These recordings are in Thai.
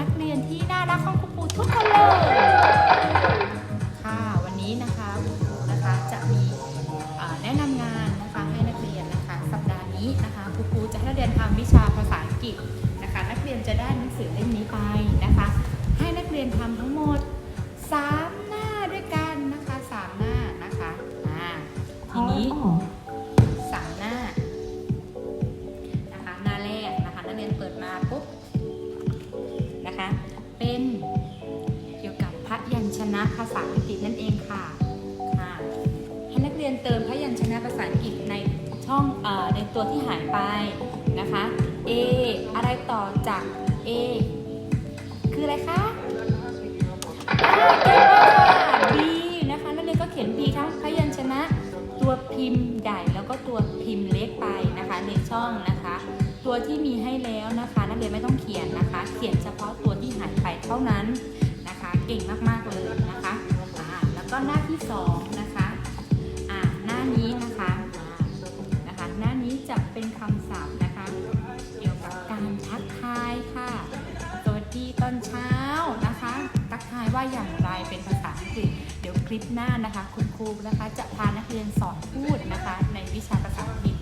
นักเรียนที่น่ารักของคุณครูทุกคนเลย ค่ะวันนี้นะคะคุณครูนะคะจะมีแนะนำงานนะคะให้นักเรียนนะคะ สัปดาห์นี้นะคะคุณครูจะให้นักเรียนทำวิชาภาษาอังกฤษนะคะ นักเรียนจะได้หนังสือเล่มนี้ไปนะคะ ให้นักเรียนทำทั้งหมด 3 หน้าด้วยกันนะคะสามหน้านะคะอ่าทีนี้ นะภาษาอังกฤษนั่นเองค่ะค่ะให้นักเรียนเติมพยัญชนะภาษาอังกฤษในช่องอในตัวที่หายไปนะคะ A อะไรต่อจาก A คืออะไรคะเก่งมากค่ะ B นะคะนักเรียนก็เขียน B ทั้งพยัญชนะตัวพิมพ์ใหญ่แล้วก็ตัวพิมพ์เล็กไปนะคะในช่องนะคะ ตัวที่มีให้แล้วนะคะ นักเรียนไม่ต้องเขียนนะคะ เขียนเฉพาะตัวที่หายไปเท่านั้นนะคะ เก่งมากๆ ที่สองนะคะอ่าหน้านี้นะคะนะคะ หน้านี้จะเป็นคำศัพท์นะคะ เกี่ยวกับการทักทายค่ะ สวัสดีตอนเช้านะคะ ทักทายว่าอย่างไรเป็นภาษาอังกฤษ เดี๋ยวคลิปหน้านะคะ คุณครูนะคะจะพานักเรียนสอนพูดนะคะในวิชาภาษาอังกฤษ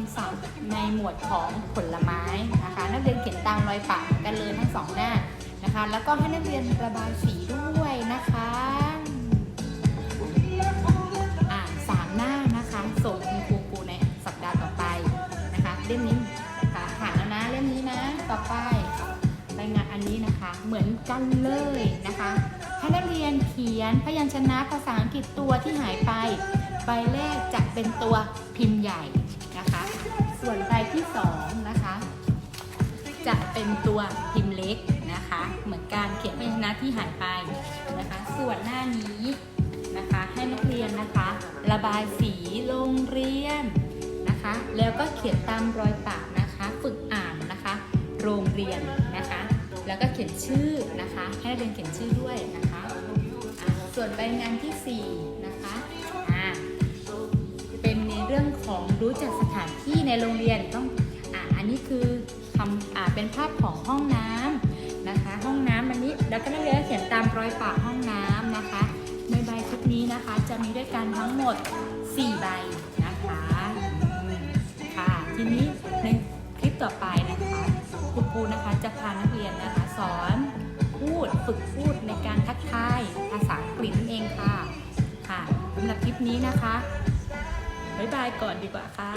ำศัพท์ในหมวดของผลไม้นะคะ นักเรียนเขียนตามรอยปากกันเลยทั้งสองหน้านะคะ แล้วก็ให้นักเรียนระบายสีด้วยนะคะอ่านสามหน้านะคะส่งคุณครูปูในสัปดาห์ต่อไปนะคะเล่มนี้นะคะผ่านแล้วนะเล่มนี้นะต่อไปรายงานอันนี้นะคะเหมือนกันเลยนะคะให้นักเรียนเขียนพยัญชนะภาษาอังกฤษตัวที่หายไปใบแรกจะเป็นตัวพิมพ์ใหญ่ ส่วนใบที่2นะคะ จะเป็นตัวพิมพ์เล็กนะคะ เหมือนการเขียนพยัญชนะที่หายไปนะคะ ส่วนหน้านี้นะคะ ให้นักเรียนนะคะ ระบายสีโรงเรียนนะคะ แล้วก็เขียนตามรอยปากนะคะ ฝึกอ่านนะคะ โรงเรียนนะคะ แล้วก็เขียนชื่อนะคะ ให้นักเรียนเขียนชื่อด้วยนะคะ ส่วนใบงานที่4 รู้จักสถานที่ในโรงเรียนต้องอ่าอันนี้คือคำอ่าเป็นภาพของห้องน้ำนะคะ ห้องน้ำอันนี้แล้วก็นักเรียนเขียนตามรอยปากห้องน้ำนะคะ ในใบชุดนี้นะคะจะมีด้วยกันทั้งหมด 4 ใบนะคะค่ะทีนี้ในคลิปต่อไปนะคะคุณครูนะคะจะพานักเรียนนะคะสอนพูดฝึกพูดในการทักทายภาษาอังกฤษนั่นเองค่ะค่ะสำหรับคลิปนี้นะคะ บายบายก่อนดีกว่าค่ะ